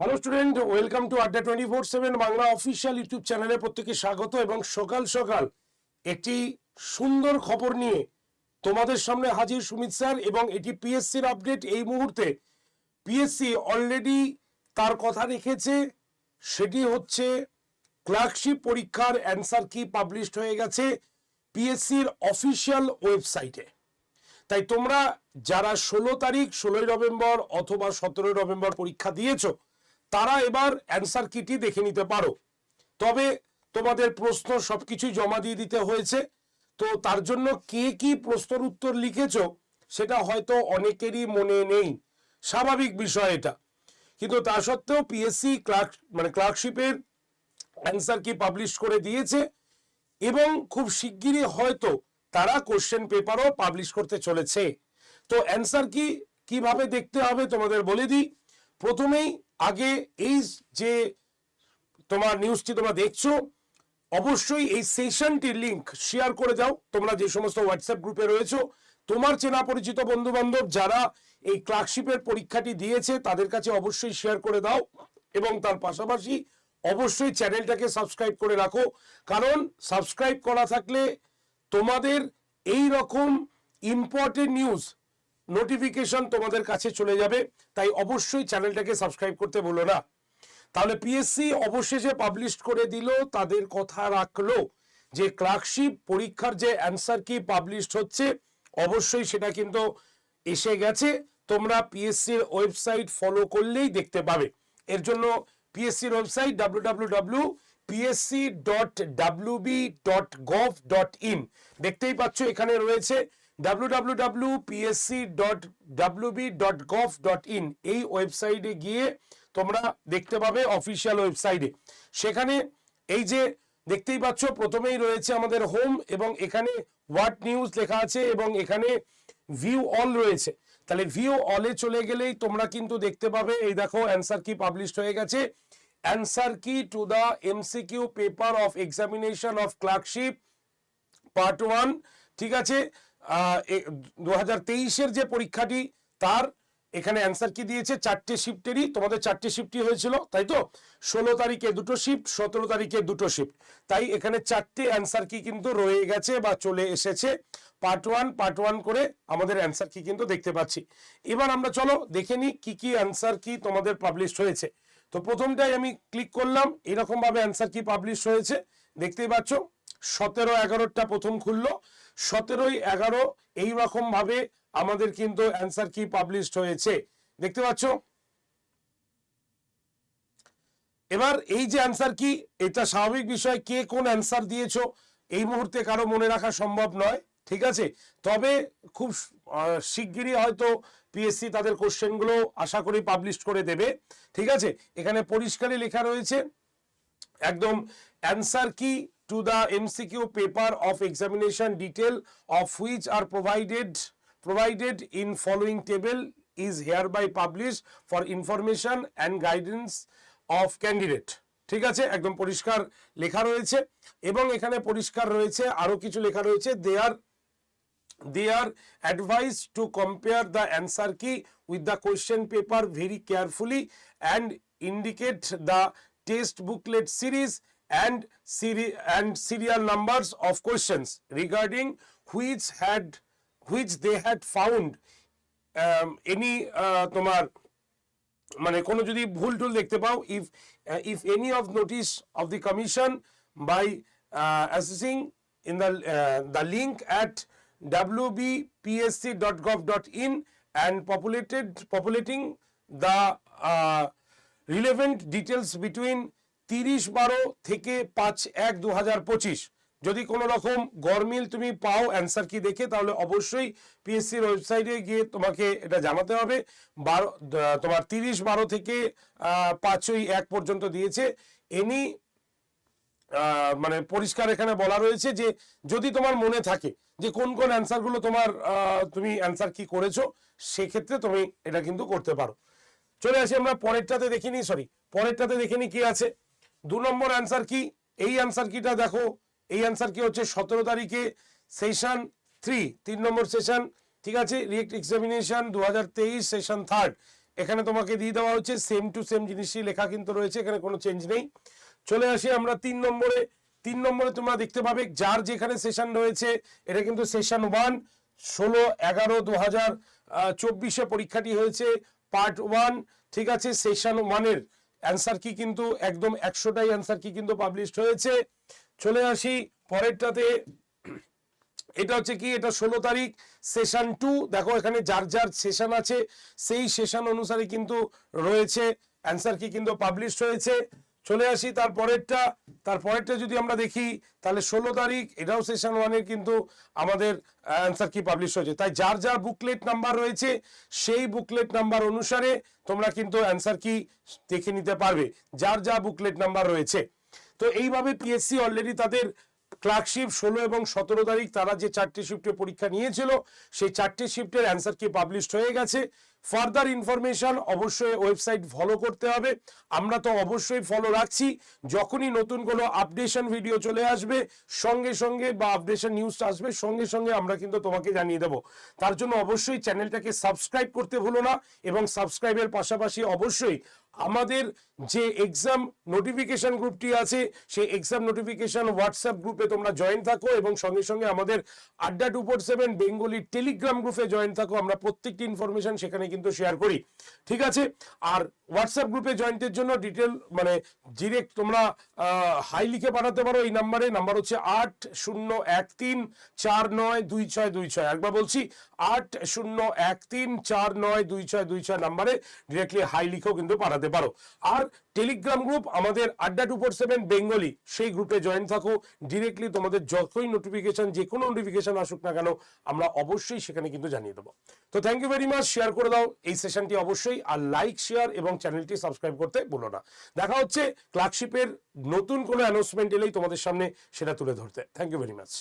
Hello student welcome to Adda twenty four seven Bangla official YouTube চ্যানেলে প্রত্যেকে স্বাগত এবং সকাল সকাল একটি সুন্দর খবর নিয়ে তোমাদের সামনে হাজির সুমিত স্যার এবং এটি পিএসসির আপডেট এই মুহূর্তে পিএসসি অলরেডি তার কথা রেখেছে। সেটি হচ্ছে ক্লার্কশিপ পরীক্ষার অ্যান্সার কি পাবলিশড হয়ে গেছে পিএসসির অফিসিয়াল ওয়েবসাইটে তাই তোমরা যারা ষোলো তারিখ, ষোলোই নভেম্বর অথবা সতেরোই নভেম্বর পরীক্ষা দিয়েছ তারা এবার অ্যান্সার কিটি দেখে নিতে পারো। তবে তোমাদের প্রশ্ন সবকিছুই জমা দিয়ে দিতে হয়েছে। তো তার জন্য কে কি প্রশ্নের উত্তর লিখেছো, সেটা হয়তো অনেকেরই মনে নেই। স্বাভাবিক বিষয় এটা। কিন্তু তা সত্ত্বেও পিএসসি ক্লার্ক মানে ক্লার্কশিপের অ্যান্সার কি পাবলিশ করে দিয়েছে এবং খুব শিগগিরই হয়তো তারা কোশ্চেন পেপারও পাবলিশ করতে চলেছে। তো অ্যান্সার কি কীভাবে দেখতে হবে তোমাদের বলে দিই। প্রথমেই আগে এই যে তোমার নিউজটি তোমরা দেখছ, অবশ্যই এই সেশনটির লিংক শেয়ার করে দাও তোমরা যে সমস্ত হোয়াটসঅ্যাপ গ্রুপে রয়েছো, তোমার চেনা পরিচিত বন্ধু বান্ধব যারা এই ক্লার্কশিপের পরীক্ষাটি দিয়েছে, তাদের কাছে অবশ্যই শেয়ার করে দাও এবং তার পাশাপাশি অবশ্যই চ্যানেলটাকে সাবস্ক্রাইব করে রাখো। কারণ সাবস্ক্রাইব করা থাকলে তোমাদের এই রকম ইম্পর্টেন্ট নিউজ নোটিফিকেশন তোমাদের কাছে চলে যাবে, তাই অবশ্যই চ্যানেলটাকে সাবস্ক্রাইব করতে বলো না। তাহলে পিএসসি অবশেষে পাবলিশ করে দিল, তাদের কথা রাখল যে ক্লার্কশিপ পরীক্ষার যে অ্যান্সার কি পাবলিশ হচ্ছে, অবশ্যই সেটা কিন্তু এসে গেছে। তোমরা পিএসসির ওয়েবসাইট ফলো করলেই দেখতে পাবে। এর জন্য পিএসসির website W PSC dot WB dot gov dot in দেখতেই পাচ্ছ এখানে রয়েছে ইন এই ওয়েবসাইটে গিয়ে তোমরা দেখতে পাবে অফিসিয়াল ওয়েবসাইটে সেখানে এই যে দেখতেই পাচ্ছ, প্রথমেই রয়েছে আমাদের হোম এবং এখানে হোয়াট নিউজ লেখা আছে এবং এখানে ভিউ অল রয়েছে। তাহলে ভিউ অলে চলে গেলেই তোমরা কিন্তু দেখতে পাবে, এই দেখো অ্যান্সার কি পাবলিশড হয়ে গেছে। Answer key to the MCQ paper of examination of clerkship part one ঠিক আছে? দু হাজার যে পরীক্ষাটি, তার এখানে অ্যান্সার কি দিয়েছে? চারটে শিফটেরই তোমাদের চারটে শিফটই হয়েছিল, তাই তো? ষোলো তারিখে দুটো শিফট সতেরো তারিখে দুটো শিফট তাই এখানে চারটে অ্যান্সার কি কিন্তু রয়ে গেছে বা চলে এসেছে। পার্ট ওয়ান পার্ট ওয়ান করে আমাদের অ্যান্সার কি কিন্তু দেখতে পাচ্ছি। এবার আমরা চলো দেখে নিই কী কী অ্যান্সার কি তোমাদের পাবলিশ হয়েছে। তো প্রথমটাই আমি ক্লিক করলাম, এরকমভাবে অ্যান্সার কি পাবলিশ হয়েছে, দেখতেই পাচ্ছ। সতেরো এগারোটা প্রথম খুললো। সতেরোই এগারো এইরকম ভাবে আমাদের কিন্তু অ্যান্সার কি পাবলিশড হয়েছে। দেখতে পাচ্ছ? এবার এই যে অ্যান্সার কি, এটা স্বাভাবিক বিষয় কে কোন অ্যান্সার দিয়েছ, এই মুহূর্তে কারও মনে রাখা সম্ভব নয়, ঠিক আছে? তবে খুব শিগগিরই হয়তো পিএসসি তাদের কোশ্চেনগুলো আশা করি পাবলিশ করে দেবে, ঠিক আছে? এখানে পরিষ্কারই লেখা রয়েছে, একদম answer key to the MCQ paper of examination detail of which are provided provided in following table is hereby publish for information and guidance of candidate ঠিক আছে? একদম পরিষ্কার লেখা রয়েছে। এবং এখানে পরিষ্কার রয়েছে, আরও কিছু লেখা রয়েছে। They R they are advised to compare the answer key with the question paper very carefully and indicate the test booklet series and seri- and serial numbers of questions regarding which had which they had found um, any uh, তোমার মানে কোনো যদি ভুল টুল দেখতে পাও if if any of notice of the commission by assessing in the the link at wbpsc.gov.in and populated populating the uh, relevant details between তিরিশ বারো থেকে পাঁচ এক দু হাজার পঁচিশ। যদি কোনো রকম গরমিল তুমি পাও, অ্যান্সার কি দেখে, তাহলে অবশ্যই পিএসসির ওয়েবসাইটে গিয়ে তোমাকে এটা জানাতে হবে। বারো তোমার তিরিশ বারো থেকে পাঁচই এক পর্যন্ত দিয়েছে। এনি মানে পরিষ্কার এখানে বলা রয়েছে যে, যদি তোমার মনে থাকে যে কোন কোন অ্যান্সারগুলো তোমার তুমি অ্যান্সার কি করেছ, সেক্ষেত্রে তুমি এটা কিন্তু করতে পারো। চলে আসি আমরা পরেরটাতে, দেখিনি সরি পরেরটাতে দেখিনি কি আছে? দু নম্বর অ্যান্সার কি? এই অ্যান্সার কিটা দেখো। এই অ্যান্সার কি হচ্ছে? সতেরো তারিখে সেশন থ্রি তিন নম্বর সেশন ঠিক আছে? রিয়েক্ট এক্সামিনেশন দু হাজার তেইশ সেশন থার্ড এখানে তোমাকে দিয়ে দেওয়া হচ্ছে সেম টু সেম জিনিসই লেখা কিন্তু রয়েছে, এখানে কোনো চেঞ্জ নেই। চলে আসি আমরা তিন নম্বরে। তিন নম্বরে তোমরা দেখতে পাবে যার যেখানে সেশন রয়েছে, এটা কিন্তু সেশন ওয়ান ষোলো এগারো দু হাজার চব্বিশে পরীক্ষাটি হয়েছে পার্ট ওয়ান ঠিক আছে? সেশন ওয়ানের অ্যান্সার কি কিন্তু একদম একশোটাই অ্যান্সার কি কিন্তু পাবলিশড হয়েছে। চলে আসি পরেরটাতে। এটা হচ্ছে কি? এটা ষোলো তারিখ সেশন টু দেখো এখানে যার যার সেশন আছে, সেই সেশন অনুসারে কিন্তু রয়েছে। অ্যান্সার কি কিন্তু পাবলিশ হয়েছে? চলে আসি, তার পরেরটা। তার পরেরটা যদি আমরা দেখি, তাহলে ষোলো তারিখ, এটাও সেশন ওয়ানের কিন্তু আমাদের অ্যান্সার কি পাবলিশ হয়েছে। তাই যার যার বুকলেট নাম্বার রয়েছে, সেই বুকলেট নাম্বার অনুসারে তোমরা কিন্তু অ্যান্সার কি দেখে নিতে পারবে, যার যা বুকলেট নাম্বার রয়েছে। তো এইভাবে পিএসসি অলরেডি তাদের ক্লার্কশিপ ষোলো এবং সতেরো তারিখ তারা যে চারটি শিফটে পরীক্ষা নিয়েছিল, সেই চারটি শিফটের অ্যান্সার কি পাবলিশড হয়ে গেছে? ফার্দার ইনফরমেশন অবশ্যই ওয়েবসাইট ফলো করতে হবে। আমরা তো অবশ্যই ফলো রাখছি। যখনই নতুন কোনো আপডেশন ভিডিও চলে আসবে, সঙ্গে সঙ্গে বা আপডেশন নিউজ আসবে, সঙ্গে সঙ্গে আমরা কিন্তু তোমাকে জানিয়ে দেবো। তার জন্য অবশ্যই চ্যানেলটাকে সাবস্ক্রাইব করতে ভুলো না এবং সাবস্ক্রাইবের পাশাপাশি অবশ্যই আমাদের যে এক্সাম নোটিফিকেশন গ্রুপটি আছে, সেই এক্সাম নোটিফিকেশন হোয়াটসঅ্যাপ গ্রুপে তোমরা জয়েন থাকো এবং সঙ্গে সঙ্গে আমাদের Adda two four seven Bengali Telegram গ্রুপে জয়েন থাকো। আমরা প্রত্যেকটি ইনফরমেশন সেখানে কিন্তু শেয়ার করি। ঠিক আছে? আর হোয়াটসঅ্যাপ গ্রুপে জয়েন্টের জন্য ডিটেল মানে ডিরেক্ট তোমরা হাই লিখে পাঠাতে পারো এই নাম্বারে নাম্বার হচ্ছে আট শূন্য এক তিন চার নয় দুই ছয় দুই ছয়। একবার বলছি, আট শূন্য এক তিন চার নয় দুই ছয় দুই ছয় নাম্বারে ডিরেক্টলি হাই লিখেও কিন্তু পাঠাতে পারো। আর টেলিগ্রাম গ্রুপ আমাদের Adda two four seven Bengali, সেই গ্রুপে জয়েন থাকো। ডিরেক্টলি তোমাদের যতই নোটিফিকেশন যে কোনো নোটিফিকেশন আসুক না কেন, আমরা অবশ্যই সেখানে কিন্তু জানিয়ে দেবো। তো thank you very much share করে দাও। এই সেশনটি অবশ্যই, আর লাইক শেয়ার এবং চ্যানেলটি সাবস্ক্রাইব করতে ভুলো না। দেখা হচ্ছে ক্লার্কশিপের নতুন কোনো অ্যানাউন্সমেন্ট এলেই তোমাদের সামনে সেটা তুলে ধরতে। Thank you very much